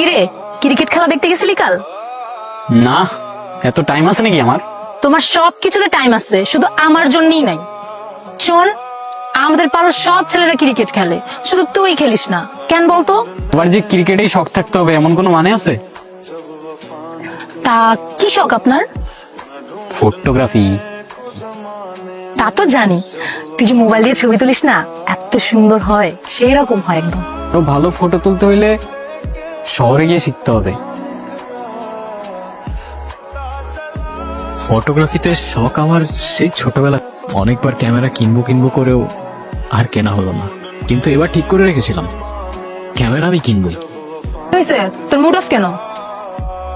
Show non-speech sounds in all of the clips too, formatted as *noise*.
কিরে? ক্রিকেট খেলা দেখতে গেছিলি কাল? না এত টাইম আছে নাকি আমার? তোমার সব কিছুতে টাইম আছে শুধু আমার জন্যই নাই। শোন আমাদের পাড়ার সব ছেলেরা ক্রিকেট খেলে শুধু তুই খেলিস না। কেন বলতো? যে ক্রিকেটেই শখ থাকতে হবে এমন কোনো মানে আছে? তা কি শখ আপনার? ফটোগ্রাফি তা তো জানি। তুই যে মোবাইল দিয়ে ছবি তুলিস না এত সুন্দর হয় সেই রকম হয় একদম। ভালো ফটো তুলতে হইলে শহরে গিয়ে শিখতে হবে। ফটোগ্রাফিতে শখ আমার সেই ছোটবেলা অনেকবার ক্যামেরা কিনবো কিনবো করেও আর কেনা হলো না। কিন্তু এবার ঠিক করে রেখেছিলাম। ক্যামেরা আমি কিনবো তোর মুড অফ কেন?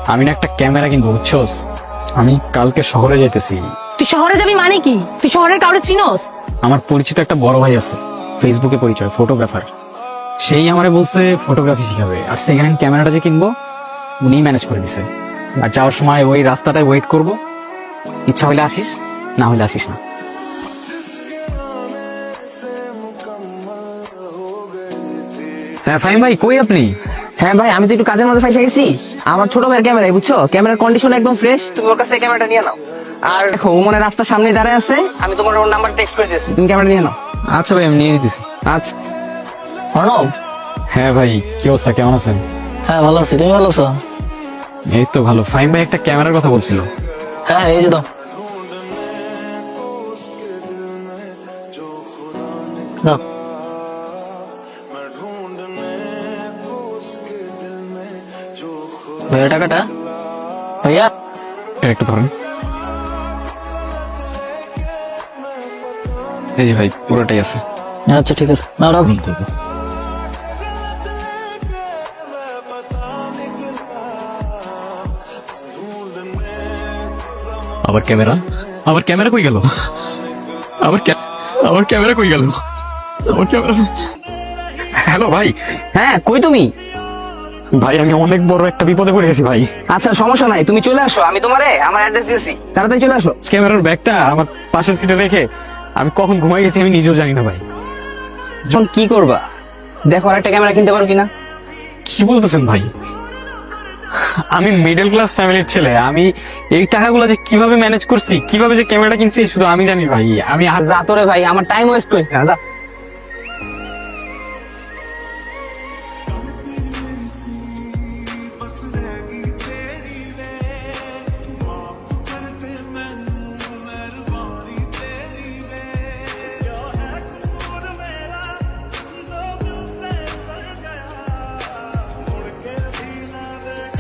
আমি না একটা ক্যামেরা কিনবো বুঝছোস? আমি কালকে শহরে যেতেছি। তুই শহরে যাবি মানে কি? তুই শহরের কাউরে চিনোস? আমার পরিচিত একটা বড় ভাই আছে ফেসবুকে পরিচয় ফটোগ্রাফার সেই আমারে বলছে ফটোগ্রাফি শিখাবে। আর সেকেন্ড হ্যান্ড ক্যামেরাটা যে কিনবো উনিই ম্যানেজ করে দিছে। আর যাওয়ার সময় ওই রাস্তাটায় ওয়েট করব। ইচ্ছা হলে আসিস না হলে আসিস না। হ্যাঁ ফাইম ভাই কই আপনি? হ্যাঁ ভাই আমি তো একটু কাজের মধ্যে ফাইসা গেছি। আমার ছোট ভাইয়ের ক্যামেরাই বুঝছ? ক্যামেরার কন্ডিশন একদম ফ্রেশ তুমি ওর কাছে ক্যামেরাটা নিয়ে নাও। আর দেখো ও মনে রাস্তার সামনে দাঁড়ায় আছে আমি তোমার ওর নাম্বার টেক্সট করে দিয়েছি। তুমি ক্যামেরা নিয়ে নাও। আচ্ছা ভাই আমি নিয়ে নিতেছি। আচ্ছা। অর্ণব হ্যাঁ ভাই কি অবস্থা? কেমন আছেন? হ্যাঁ ভালো আছি। তুমি ভালো আছো? এই তো ভালো। ফাইম ভাই একটা ক্যামেরার কথা বলছিল। হ্যাঁ এই যে দাও। দাও। ভাইয়া টাকাটা? ভাইয়া? একটা ধরেন। এই যে ভাই পুরোটাই আছে। আচ্ছা ঠিক আছে। না রাখ। আবার ক্যামেরা? আবার ক্যামেরা কই গেল? আবার আবার ক্যামেরা কই গেল? আবার ক্যামেরা হ্যালো ভাই। হ্যাঁ কই তুমি? ভাই আমি অনেক বড় একটা বিপদে পড়ে গেছি ভাই। আচ্ছা সমস্যা নাই তুমি চলে আসো আমি তোমারে আমার অ্যাড্রেস দিয়েছি। তাড়াতাড়ি চলে আসো। ক্যামেরার ব্যাগটা আমার পাশের সিটে রেখে আমি কখন ঘুমাই গেছি আমি নিজেও জানি না ভাই। যখন কি করবা? দেখো আর একটা ক্যামেরা কিনতে পারো কিনা। কি বলতেছেন ভাই? আমি মিডল ক্লাস ফ্যামিলির ছেলে, আমি এই টাকাগুলো যে কীভাবে ম্যানেজ করছি, কীভাবে যে ক্যামেরাটা কিনছি, শুধু আমি জানি ভাই। আমি আর যা তোরে ভাই, আমার টাইম ওয়েস্ট করিস না, যা।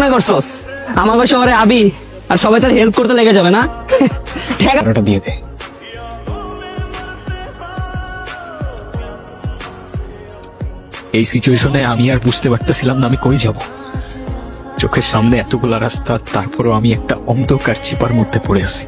মনে করছস? আমার শহরে আবি, আর সবাই তার হেল্প করতে লেগে যাবে না? *laughs* ঠেকাটা দিয়ে দে। এই সিচুয়েশনে আমি আর বুঝতে পারতেছিলাম না আমি কই যাব। চোখের সামনে এতগুলা রাস্তা, তারপরও আমি একটা অন্ধকার চিপার মধ্যে পড়ে আছি।